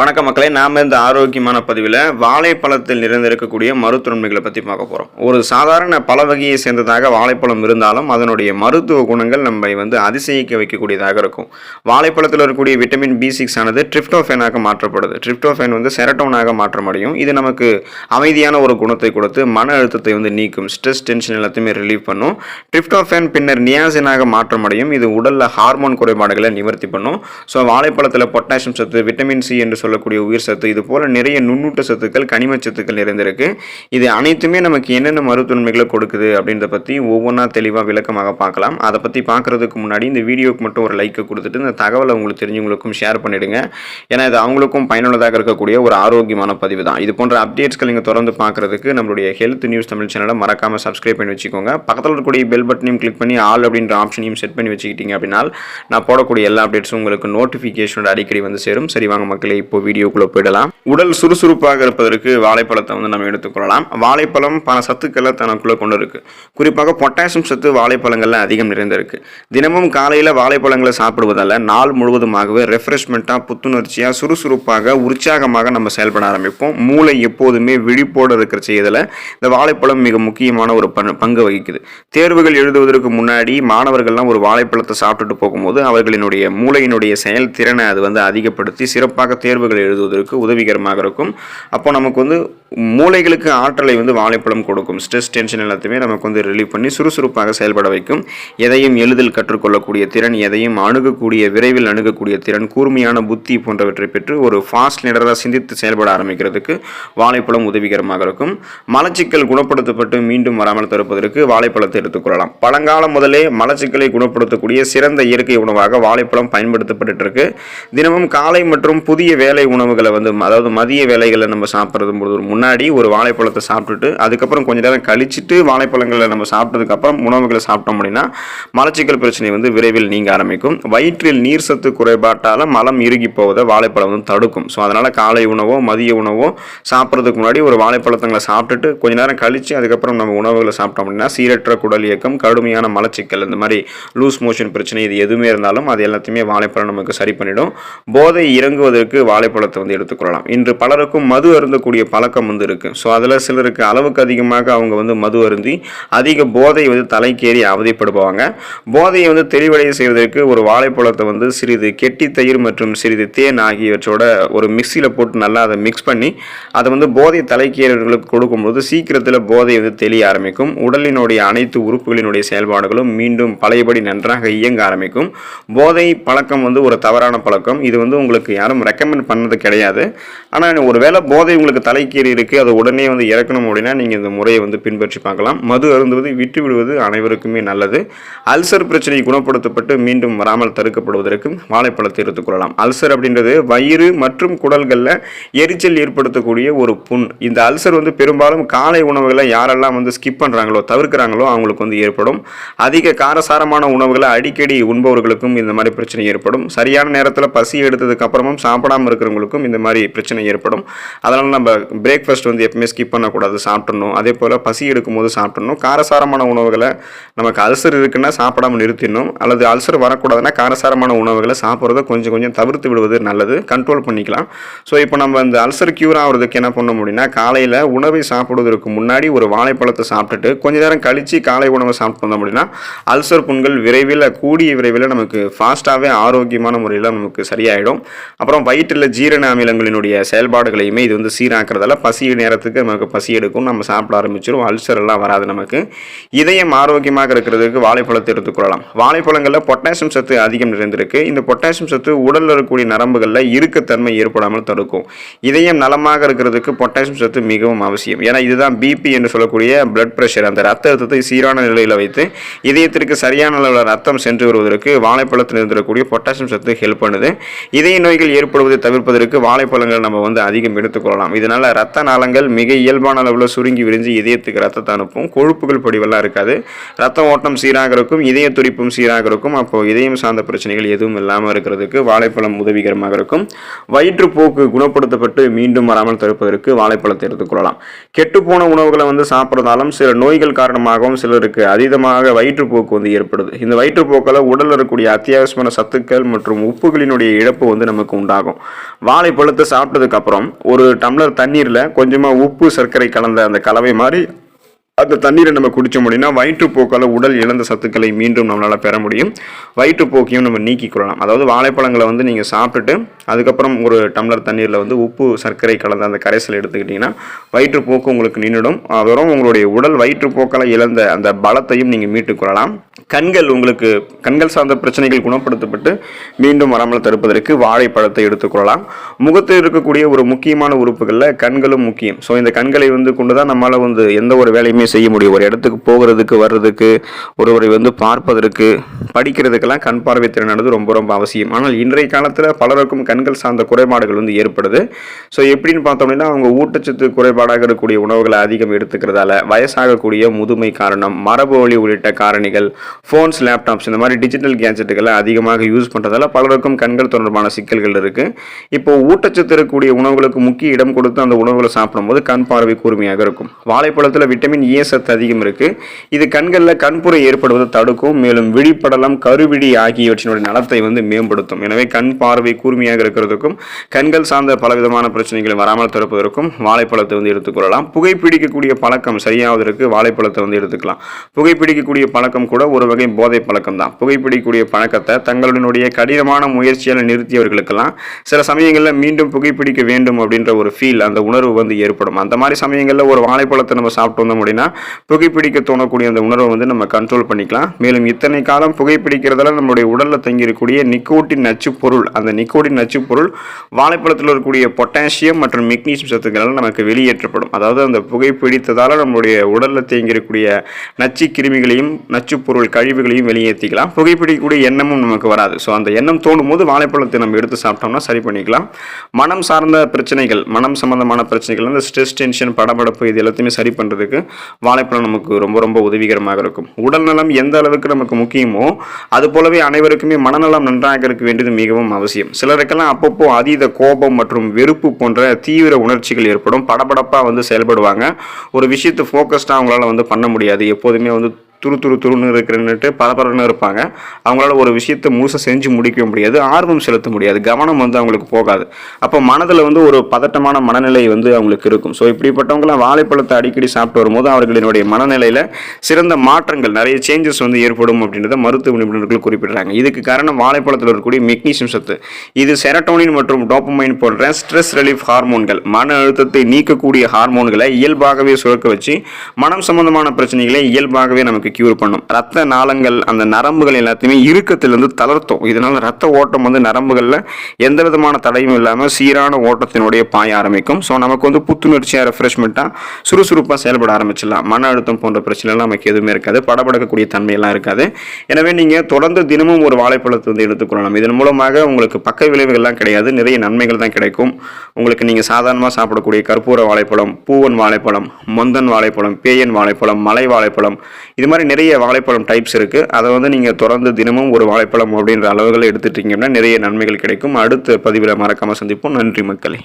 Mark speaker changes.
Speaker 1: வணக்க மக்களே நாம் இந்த ஆரோக்கியமான பதிவில் வாழைப்பழத்தில் நிறைந்திருக்கக்கூடிய மருத்துவன்மைகளை பற்றி பார்க்க போகிறோம் ஒரு சாதாரண பல வகையை சேர்ந்ததாக வாழைப்பழம் இருந்தாலும் அதனுடைய மருத்துவ குணங்கள் நம்மை வந்து அதிசயிக்க வைக்கக்கூடியதாக இருக்கும். வாழைப்பழத்தில் இருக்கக்கூடிய விட்டமின் பி சிக்ஸ் ஆனது ட்ரிப்டோஃபேனாக மாற்றப்படுது. ட்ரிப்டோஃபேன் வந்து செரட்டோனாக மாற்றமடையும். இது நமக்கு அமைதியான ஒரு குணத்தை கொடுத்து மன அழுத்தத்தை வந்து நீக்கும் ஸ்ட்ரெஸ் டென்ஷன் எல்லாத்தையுமே ரிலீவ் பண்ணும். ட்ரிப்டோஃபேன் பின்னர் நியாசினாக மாற்றமடையும். இது உடலில் ஹார்மோன் குறைபாடுகளை நிவர்த்தி பண்ணும். ஸோ வாழைப்பழத்தில் பொட்டாசியம் சத்து விட்டமின் சி என்று சொல்லக்கூடிய உயிர் சத்து இது போல நிறைய நுண்ணூட்ட சத்துக்கள் கனிம சத்துக்கள் நிறைந்திருக்கு. இது அனைத்துமே நமக்கு என்னென்ன மருத்துவன்மைகளை கொடுக்குது அப்படின்றத பற்றி ஒவ்வொன்றா தெளிவாக விளக்கமாக பார்க்கலாம். அதை பற்றி பார்க்குறதுக்கு முன்னாடி இந்த வீடியோக்கு மட்டும் ஒரு லைக்கை கொடுத்துட்டு இந்த தகவலை உங்களுக்கு தெரிஞ்சவங்களுக்கும் ஷேர் பண்ணிடுங்க. ஏன்னா இது அவங்களுக்கும் பயனுள்ளதாக இருக்கக்கூடிய ஒரு ஆரோக்கியமான பதிவு தான். இது போன்ற அப்டேட்ஸ்கள் நீங்கள் தொடர்ந்து பார்க்குறதுக்கு நம்மளுடைய ஹெல்த் நியூஸ் தமிழ் சேனலை மறக்காமல் சப்ஸ்கிரைப் பண்ணி வச்சுக்கோங்க. பக்கத்தில் இருக்கக்கூடிய பெல் பட்டனையும் கிளிக் பண்ணி ஆல் அப்படின்ற ஆப்ஷனையும் செட் பண்ணி வச்சுக்கிட்டீங்க அப்படின்னா நான் போடக்கூடிய எல்லா அப்டேட்ஸும் உங்களுக்கு நோட்டிஃபிகேஷனோட அடிக்கடி வந்து சேரும். சரி வாங்க மக்களே இப்போ வீடியோக்குள்ளே போயிடலாம். உடல் சுறுசுறுப்பாக இருப்பதற்கு வாழைப்பழத்தை வந்து நம்ம எடுத்துக்கொள்ளலாம் வாழைப்பழம் பல சத்துக்களை தனக்குள்ளே கொண்டு இருக்குது குறிப்பாக பொட்டாசியம் சத்து வாழைப்பழங்கள்ல அதிகம் நிறைந்திருக்கு. தினமும் காலையில் வாழைப்பழங்களை சாப்பிடுவதால் நாள் முழுவதுமாகவே ரெஃப்ரெஷ்மெண்ட்டாக புத்துணர்ச்சியாக சுறுசுறுப்பாக உற்சாகமாக நம்ம செயல்பட ஆரம்பிப்போம். மூளை எப்போதுமே விழிப்போடு இருக்கிற செய்யதில் இந்த வாழைப்பழம் மிக முக்கியமான ஒரு பங்கு வகிக்குது. தேர்வுகள் எழுதுவதற்கு முன்னாடி மாணவர்கள்லாம் ஒரு வாழைப்பழத்தை சாப்பிட்டுட்டு போகும்போது அவர்களினுடைய மூளையினுடைய செயல்திறனை அது வந்து அதிகப்படுத்தி சிறப்பாக தேர்வு தேர்வுகள் எழுதுவதற்கு உதவிகரமாக இருக்கும். அப்போ நமக்கு வந்து மூளைகளுக்கு ஆற்றலை வந்து வாழைப்பழம் கொடுக்கும். ஸ்ட்ரெஸ் டென்ஷன் எல்லாத்தையுமே நமக்கு வந்து ரிலீவ் பண்ணி சுறுசுறுப்பாக செயல்பட வைக்கும். எதையும் எளிதில் கற்றுக்கொள்ளக்கூடிய திறன் எதையும் அணுகக்கூடிய விரைவில் அணுகக்கூடிய திறன் கூர்மையான புத்தி போன்றவற்றை பெற்று ஒரு ஃபாஸ்ட் லீடராக சிந்தித்து செயல்பட ஆரம்பிக்கிறதுக்கு வாழைப்பழம் உதவிகரமாக இருக்கும். மலச்சிக்கல் குணப்படுத்தப்பட்டு மீண்டும் வராமல் தடுப்பதற்கு வாழைப்பழத்தை எடுத்துக்கொள்ளலாம் பழங்காலம் முதலே மலச்சிக்கலை குணப்படுத்தக்கூடிய சிறந்த இயற்கை உணவாக வாழைப்பழம் பயன்படுத்தப்பட்டு இருக்கு. தினமும் காலை மற்றும் புதிய வேலை உணவுகளை வந்து அதாவது மதிய வேலைகளை நம்ம சாப்பிட்றது பொழுது முன்னாடி ஒரு வாழைப்பழத்தை சாப்பிட்டுட்டு அதுக்கப்புறம் கொஞ்ச நேரம் கழிச்சிட்டு வாழைப்பழங்களை நம்ம சாப்பிட்டதுக்கப்புறம் உணவுகளை சாப்பிட்டோம் அப்படின்னா மலச்சிக்கல் பிரச்சனை வந்து விரைவில் நீங்க ஆரம்பிக்கும். வயிற்றில் நீர் சத்து குறைபாட்டால் மலம் இறுகி போவதை வாழைப்பழம் வந்து தடுக்கும். ஸோ அதனால் காலை உணவோ மதிய உணவோ சாப்பிட்றதுக்கு முன்னாடி ஒரு வாழைப்பழத்தங்களை சாப்பிட்டுட்டு கொஞ்ச நேரம் கழிச்சு அதுக்கப்புறம் நம்ம உணவுகளை சாப்பிட்டோம் அப்படின்னா சீரற்ற குடல் இயக்கம் கடுமையான மலச்சிக்கல் இந்த மாதிரி லூஸ் மோஷன் பிரச்சனை இது எதுவுமே இருந்தாலும் அது எல்லாத்தையுமே வாழைப்பழம் நமக்கு சரி பண்ணிடும். போதை இறங்குவதற்கு வாழைப்பழத்தை வந்து எடுத்துக்கொள்ளலாம். இன்று பலருக்கும் மது அருந்தக்கூடிய பழக்கம் வந்து இருக்கு. ஸோ அதில் சிலருக்கு அளவுக்கு அதிகமாக அவங்க வந்து மது அருந்தி அதிக போதை வந்து தலைக்கேறி அவதிப்படுவாங்க போதையை வந்து தெளிவடைய செய்வதற்கு ஒரு வாழைப்பழத்தை வந்து சிறிது கெட்டி தயிர் மற்றும் சிறிது தேன் ஆகியவற்றோட ஒரு மிக்சியில் போட்டு நல்லா அதை மிக்ஸ் பண்ணி அதை வந்து போதை தலைக்கேறவர்களுக்கு கொடுக்கும்போது சீக்கிரத்தில் போதை வந்து தெளிய ஆரம்பிக்கும். உடலினுடைய அனைத்து உறுப்புகளினுடைய செயல்பாடுகளும் மீண்டும் பழையபடி நன்றாக இயங்க ஆரம்பிக்கும். போதை பழக்கம் வந்து ஒரு தவறான பழக்கம். இது வந்து உங்களுக்கு யாரும் ரெக்கமெண்ட் பண்ணது கிடையாது. ஆனால் ஒருவேளை போதை உங்களுக்கு தலைக்கீறி இருக்குது அதை உடனே வந்து இறக்கணும் அப்படின்னா நீங்கள் இந்த முறையை வந்து பின்பற்றி பார்க்கலாம். மது அருந்துவது விட்டு விடுவது அனைவருக்குமே நல்லது. அல்சர் பிரச்சனை குணப்படுத்தப்பட்டு மீண்டும் வராமல் தடுக்கப்படுவதற்கு வாழைப்பழத்தை எடுத்துக்கொள்ளலாம் அல்சர் அப்படின்றது வயிறு மற்றும் குடல்களில் எரிச்சல் ஏற்படுத்தக்கூடிய ஒரு புண். இந்த அல்சர் வந்து பெரும்பாலும் காலை உணவுகளை யாரெல்லாம் வந்து ஸ்கிப் பண்ணுறாங்களோ தவிர்க்கிறாங்களோ அவங்களுக்கு வந்து ஏற்படும். அதிக காரசாரமான உணவுகளை அடிக்கடி உண்பவர்களுக்கும் இந்த மாதிரி பிரச்சனை ஏற்படும். சரியான நேரத்தில் பசி எடுத்ததுக்கு அப்புறமும் சாப்பிடாம இருக்கிறவங்களுக்கும் இந்த மாதிரி பிரச்சனை ஏற்படும். அதனால் நம்ம பிரேக்ஃபாஸ்ட் வந்து எப்பவுமே ஸ்கிப் பண்ணக்கூடாது சாப்பிடணும். அதே போல் பசி எடுக்கும்போது சாப்பிடணும். காரசாரமான உணவுகளை நமக்கு அல்சர் இருக்குன்னா சாப்பிடாம நிறுத்திடணும். அல்லது அல்சர் வரக்கூடாதுன்னா காரசாரமான உணவுகளை சாப்பிட்றத கொஞ்சம் கொஞ்சம் தவிர்த்து விடுவது நல்லது. கண்ட்ரோல் பண்ணிக்கலாம். ஸோ இப்போ நம்ம இந்த அல்சர் க்யூர் ஆகிறதுக்கு என்ன பண்ண முடியும்னா காலையில் உணவை சாப்பிடுவதற்கு முன்னாடி ஒரு வாழைப்பழத்தை சாப்பிட்டுட்டு கொஞ்ச நேரம் கழித்து காலை உணவை சாப்பிட்டு வந்தோம் அப்படின்னா அல்சர் புண்கள் விரைவில் கூடிய விரைவில் நமக்கு ஃபாஸ்ட்டாகவே ஆரோக்கியமான முறையில் நமக்கு சரியாயிடும். அப்புறம் வயிற்றில் ஜீரண அமிலங்களினுடைய செயல்பாடுகளையுமே இது வந்து சீராக்கிறதால பசி நேரத்துக்கு நமக்கு பசி எடுக்கும் நம்ம சாப்பிட ஆரம்பிச்சிடும் அல்சர் எல்லாம் வராது நமக்கு. இதயம் ஆரோக்கியமாக இருக்கிறதுக்கு வாழைப்பழத்தை எடுத்துக்கொள்ளலாம் வாழைப்பழங்களில் பொட்டாசியம் சத்து அதிகம் நிறைந்திருக்கு. இந்த பொட்டாசியம் சத்து உடலில் இருக்கக்கூடிய நரம்புகளில் இறுக்கத்தன்மை ஏற்படாமல் தடுக்கும். இதயம் நலமாக இருக்கிறதுக்கு பொட்டாசியம் சத்து மிகவும் அவசியம். ஏன்னா இதுதான் பிபி என்று சொல்லக்கூடிய பிளட் ப்ரெஷர் அந்த ரத்த அழுத்தத்தை சீரான நிலையில் வைத்து இதயத்திற்கு சரியான அளவில் ரத்தம் சென்று வருவதற்கு வாழைப்பழத்தில் இருந்திருக்கக்கூடிய பொட்டாசியம் சத்து ஹெல்ப் பண்ணுது. இதய நோய்கள் ஏற்படுவதை கொடுப்பதற்கு வாழைப்பழங்கள் நம்ம வந்து அதிகம் எடுத்துக்கொள்ளலாம் இதனால் ரத்த நாளங்கள் மிக இயல்பான அளவில் சுருங்கி விரிஞ்சு இதயத்துக்கு ரத்தத்தை அனுப்பும். கொழுப்புகள் படிவெல்லாம் இருக்காது. ரத்த ஓட்டம் சீராக இருக்கும் இதய துடிப்பும் சீராக இருக்கும் அப்போ இதயம் சார்ந்த பிரச்சனைகள் எதுவும் இல்லாமல் இருக்கிறதுக்கு வாழைப்பழம் உதவிகரமாக இருக்கும். வயிற்றுப்போக்கு குணப்படுத்தப்பட்டு மீண்டும் வராமல் தடுப்பதற்கு வாழைப்பழத்தை எடுத்துக்கொள்ளலாம் கெட்டுப்போன உணவுகளை வந்து சாப்பிட்றதாலும் சில நோய்கள் காரணமாகவும் சிலருக்கு அதீதமாக வயிற்றுப்போக்கு வந்து ஏற்படுது. இந்த வயிற்றுப்போக்கில் உடலில் இருக்கக்கூடிய அத்தியாவசியமான சத்துக்கள் மற்றும் உப்புகளினுடைய இழப்பு வந்து நமக்கு உண்டாகும். வாழைப்பழத்தை சாப்பிட்டதுக்கப்புறம் ஒரு டம்ளர் தண்ணீரில் கொஞ்சமாக உப்பு சர்க்கரை கலந்த அந்த கலவை மாதிரி அந்த தண்ணீரை நம்ம குடித்தோம் அப்படின்னா வயிற்றுப்போக்கால் உடல் இழந்த சத்துக்களை மீண்டும் நம்மளால் பெற முடியும். வயிற்றுப்போக்கையும் நம்ம நீக்கிக் கொள்ளலாம். அதாவது வாழைப்பழங்களை வந்து நீங்கள் சாப்பிட்டுட்டு அதுக்கப்புறம் ஒரு டம்ளர் தண்ணீரில் வந்து உப்பு சர்க்கரை கலந்த அந்த கரைசல் எடுத்துக்கிட்டிங்கன்னா வயிற்றுப்போக்கு உங்களுக்கு நின்றுடும். அதோட உங்களுடைய உடல் வயிற்றுப்போக்கால் இழந்த அந்த பலத்தையும் நீங்கள் மீட்டுக் கொள்ளலாம். கண்கள் உங்களுக்கு கண்கள் சார்ந்த பிரச்சனைகள் குணப்படுத்தப்பட்டு மீண்டும் வராமல் தடுப்பதற்கு வாழைப்பழத்தை எடுத்துக்கொள்ளலாம் முகத்தில் இருக்கக்கூடிய ஒரு முக்கியமான உறுப்புகளில் கண்களும் முக்கியம். ஸோ இந்த கண்களை வந்து கொண்டு தான் நம்மளால் வந்து எந்த ஒரு வேலையுமே செய்ய முடியும். ஒரு இடத்துக்கு போகிறதுக்கு வர்றதுக்கு ஒருவரை வந்து பார்ப்பதற்கு. படிக்கிறதுக்கெல்லாம் கண் பார்வை திறனானது ரொம்ப ரொம்ப அவசியம். ஆனால் இன்றைய காலத்தில் பலருக்கும் கண்கள் சார்ந்த குறைபாடுகள் வந்து ஏற்படுது. ஸோ எப்படின்னு பார்த்தோம் அப்படின்னா அவங்க ஊட்டச்சத்து குறைபாடாக இருக்கக்கூடிய உணவுகளை அதிகம் எடுத்துக்கிறதால வயசாகக்கூடிய முதுமை காரணம் மரபு வழி உள்ளிட்ட காரணிகள் ஃபோன்ஸ் லேப்டாப்ஸ் இந்த மாதிரி டிஜிட்டல் கேஜெட்டுகளை அதிகமாக யூஸ் பண்ணுறதால பலருக்கும் கண்கள் தொடர்பான சிக்கல்கள் இருக்குது இப்போ ஊட்டச்சத்து இருக்கக்கூடிய உணவுகளுக்கு முக்கிய இடம் கொடுத்து அந்த உணவுகளை சாப்பிடும்போது கண் பார்வை கூர்மையாக இருக்கும். வாழைப்பழத்தில் விட்டமின் ஏ சத்து அதிகம் இருக்குது இது கண்களில் கண்புரை ஏற்படுவதை தடுக்கும் மேலும் விழிப்படலம் கருவிடி ஆகியவற்றினுடைய நலத்தை வந்து மேம்படுத்தும். எனவே கண் பார்வை கூர்மையாக இருக்கிறதுக்கும் கண்கள் சார்ந்த பலவிதமான பிரச்சனைகளை வராமல் தடுப்பதற்கும் வாழைப்பழத்தை வந்து எடுத்துக்கொள்ளலாம் புகைப்பிடிக்கக்கூடிய பழக்கம் சரியாவதற்கு வாழைப்பழத்தை வந்து எடுத்துக்கலாம். புகைப்பிடிக்கக்கூடிய பழக்கம் கூட ஒரு வகை போதை பழக்கம் தான். புகைப்பிடிக்கக்கூடிய பழக்கத்தை தங்களுடைய கடினமான முயற்சியால் நிறுத்தியவர்களுக்கெல்லாம் சில சமயங்களில் மீண்டும் புகைப்பிடிக்க வேண்டும் அப்படின்ற ஒரு ஃபீல் அந்த உணர்வு வந்து ஏற்படும். அந்த மாதிரி சமயங்களில் ஒரு வாழைப்பழத்தை நம்ம சாப்பிட்டு வந்தோம் அப்படின்னா புகைப்பிடிக்க தோணக்கூடிய அந்த உணர்வை வந்து நம்ம கண்ட்ரோல் பண்ணிக்கலாம். மேலும் இத்தனை காலம் புகை புகைப்பிடிக்கிறதால நம்மளுடைய உடலில் தங்கியிருக்கக்கூடிய நிக்கோட்டின் நச்சு பொருள் அந்த நிக்கோட்டின் நச்சு பொருள் வாழைப்பழத்தில் இருக்கக்கூடிய பொட்டாசியம் மற்றும் மெக்னீசியம் சத்துக்களால் நமக்கு வெளியேற்றப்படும். அதாவது அந்த புகைப்பிடித்ததால் நம்மளுடைய உடலில் தேங்கியிருக்கக்கூடிய நச்சு கிருமிகளையும் நச்சு பொருள் கழிவுகளையும் வெளியேற்றிக்கலாம் புகைப்பிடிக்கக்கூடிய எண்ணமும் நமக்கு வராது. ஸோ அந்த எண்ணம் தோணும் போது வாழைப்பழத்தை நம்ம எடுத்து சாப்பிட்டோம்னா சரி பண்ணிக்கலாம். மனம் சார்ந்த பிரச்சனைகள் மனம் சம்பந்தமான பிரச்சனைகள் அந்த ஸ்ட்ரெஸ் டென்ஷன் படபடப்பு இது எல்லாத்தையுமே சரி பண்ணுறதுக்கு வாழைப்பழம் நமக்கு ரொம்ப ரொம்ப உதவிகரமாக இருக்கும். உடல் நலம் எந்த அளவுக்கு நமக்கு முக்கியமோ அது போலவே அனைவருக்குமே மனநலம் நன்றாக இருக்க வேண்டியது மிகவும் அவசியம். சிலருக்கெல்லாம் அப்பப்போ அதீத கோபம் மற்றும் வெறுப்பு போன்ற தீவிர உணர்ச்சிகள் ஏற்படும். படபடப்பாக வந்து செயல்படுவாங்க. ஒரு விஷயத்தை ஃபோக்கஸ்டாக அவங்களால வந்து பண்ண முடியாது. எப்போதுமே வந்து துரு துரு துருன்னு இருக்கிறன்னுட்டு பரபரன்னு இருப்பாங்க. அவங்களால ஒரு விஷயத்தை முழுசாக செஞ்சு முடிக்க முடியாது. ஆர்வம் செலுத்த முடியாது. கவனம் வந்து அவங்களுக்கு போகாது. அப்போ மனதில் வந்து ஒரு பதட்டமான மனநிலை வந்து அவங்களுக்கு இருக்கும். ஸோ இப்படிப்பட்டவங்களாம் வாழைப்பழத்தை அடிக்கடி சாப்பிட்டு வரும்போது அவர்களினுடைய மனநிலையில் சிறந்த மாற்றங்கள் நிறைய சேஞ்சஸ் வந்து ஏற்படும் அப்படின்றத மருத்துவ நிபுணர்கள் குறிப்பிடுறாங்க. இதுக்கு காரணம் வாழைப்பழத்தில் இருக்கக்கூடிய மெக்னீசியம் சத்து. இது செரட்டோனின் மற்றும் டோப்பமைன் போன்ற ஸ்ட்ரெஸ் ரிலீஃப் ஹார்மோன்கள் மன அழுத்தத்தை நீக்கக்கூடிய ஹார்மோன்களை இயல்பாகவே சுரக்க வச்சு மனம் சம்பந்தமான பிரச்சனைகளை இயல்பாகவே நமக்கு கியூர் பண்ணும். ரத்த நாளங்கள் அந்த நரம்புகள் எல்லாத்தையுமே இறுக்கத்திலிருந்து தளர்த்தும். இதனால் ரத்த ஓட்டம் வந்து நரம்புகளில் எந்த விதமான தடையும் இல்லாமல் சீரான ஓட்டத்தினுடைய பாய ஆரம்பிக்கும். ஸோ நமக்கு வந்து புத்துணர்ச்சியாக ரெஃப்ரெஷ்மெண்ட்டாக சுறுசுறுப்பாக செயல்பட ஆரம்பிச்சிடலாம். மன அழுத்தம் போன்ற பிரச்சனைலாம் நமக்கு எதுவுமே இருக்காது. படபடக்கக்கூடிய தன்மையெல்லாம் இருக்காது. எனவே நீங்கள் தொடர்ந்து தினமும் ஒரு வாழைப்பழத்தை வந்து எடுத்துக்கொள்ளலாம் இதன் மூலமாக உங்களுக்கு பக்க விளைவுகள்லாம் கிடையாது. நிறைய நன்மைகள் தான் கிடைக்கும். உங்களுக்கு நீங்கள் சாதாரணமாக சாப்பிடக்கூடிய கற்பூர வாழைப்பழம் பூவன் வாழைப்பழம் மொந்தன் வாழைப்பழம் பேயன் வாழைப்பழம் மலை வாழைப்பழம் இது மாதிரி மாதிரி நிறைய வாழைப்பழம் டைப்ஸ் இருக்குது அதை வந்து நீங்கள் தொடர்ந்து தினமும் ஒரு வாழைப்பழம் அப்படின்ற அளவுகள் எடுத்துட்டீங்கன்னா நிறைய நன்மைகள் கிடைக்கும். அடுத்த பதிவில் மறக்காமல் சந்திப்போம். நன்றி மக்களே.